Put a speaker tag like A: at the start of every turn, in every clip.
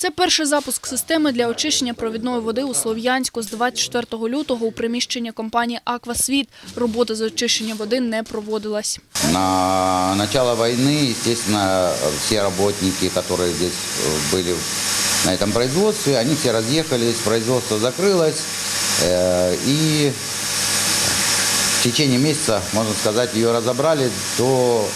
A: Це перший запуск системи для очищення провідної води у Слов'янську з 24 лютого у приміщенні компанії «Аквасвіт». Робота з очищення води не проводилась.
B: На начало войны, естественно, все работники, которые здесь э, были на этом производстве, они все разъехались, производство закрылось, э, и в течение месяца, можно сказать, ее разобрали до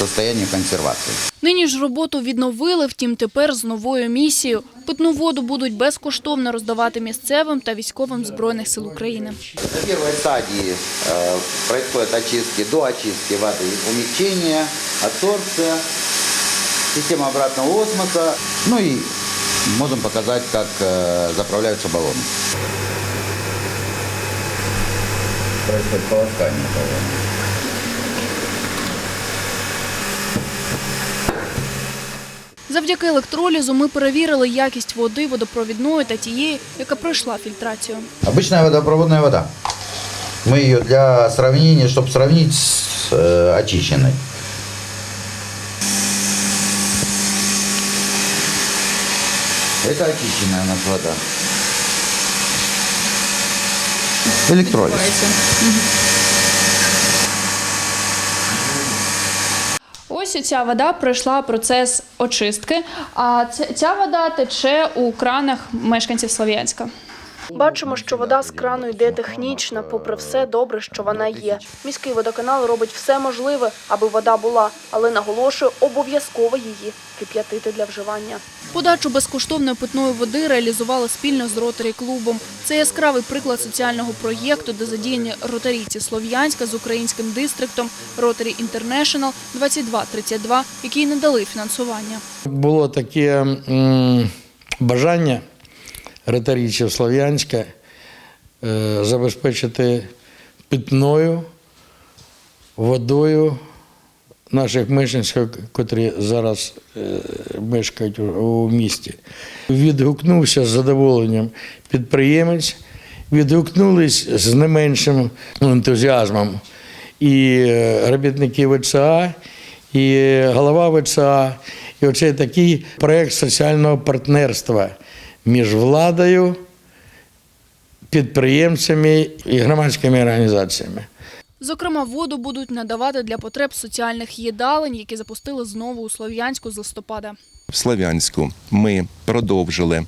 B: с- состояния консервации.
A: Нині ж роботу відновили, втім тепер з новою місією. Питну воду будуть безкоштовно роздавати місцевим та військовим Збройних сил України.
B: На первой стадии э, происходят очистки, до очистки воды, умягчение, адсорбция, система обратного осмоса. Ну и можем показать, как э, заправляются баллоны. Происходит полоскание баллона.
A: Завдяки електролізу ми перевірили якість води водопровідної та тієї, яка пройшла фільтрацію.
B: Обычная водопроводная вода. Мы ее для сравнения, чтобы сравнить с э, очищенной. Это очищенная у нас вода. Электролиз.
A: Ось ця вода пройшла процес очистки, а ця вода тече у кранах мешканців Слов'янська. Бачимо, що вода з крану йде технічна, попри все добре, що вона є. Міський водоканал робить все можливе, аби вода була, але наголошує, обов'язково її кип'ятити для вживання. Подачу безкоштовної питної води реалізували спільно з Ротарі клубом. Це яскравий приклад соціального проєкту, де задіяні ротарійці Слов'янська з українським дистриктом Ротарі Інтернешнл 2232, які й надали фінансування.
C: Було таке бажання риторічів Слов'янська е, забезпечити питною водою наших мешканців, котрі зараз е, мешкають у, місті. Відгукнувся з задоволенням підприємець, відгукнулись з не меншим ентузіазмом і е, робітники ВЦА, і голова ВЦА. І оце такий проєкт соціального партнерства між владою, підприємцями і громадськими організаціями.
A: Зокрема, воду будуть надавати для потреб соціальних їдалень, які запустили знову у Слов'янську з листопада.
D: В Слов'янську ми продовжили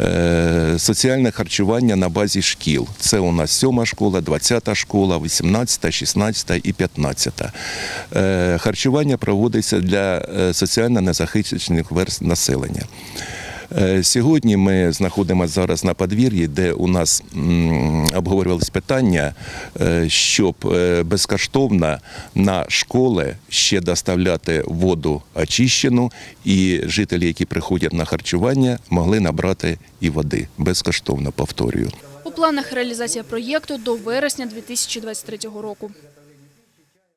D: е, соціальне харчування на базі шкіл. Це у нас 7 школа, 20 школа, 18, 16 і 15. Е, харчування проводиться для е, соціально незахищених верств населення. Е, Сьогодні ми знаходимося зараз на подвір'ї, де у нас м, обговорювалось питання, е, щоб е, безкоштовно на школи ще доставляти воду очищену, і жителі, які приходять на харчування, могли набрати і води безкоштовно. Повторюю.
A: У планах реалізація проєкту до вересня 2023 року.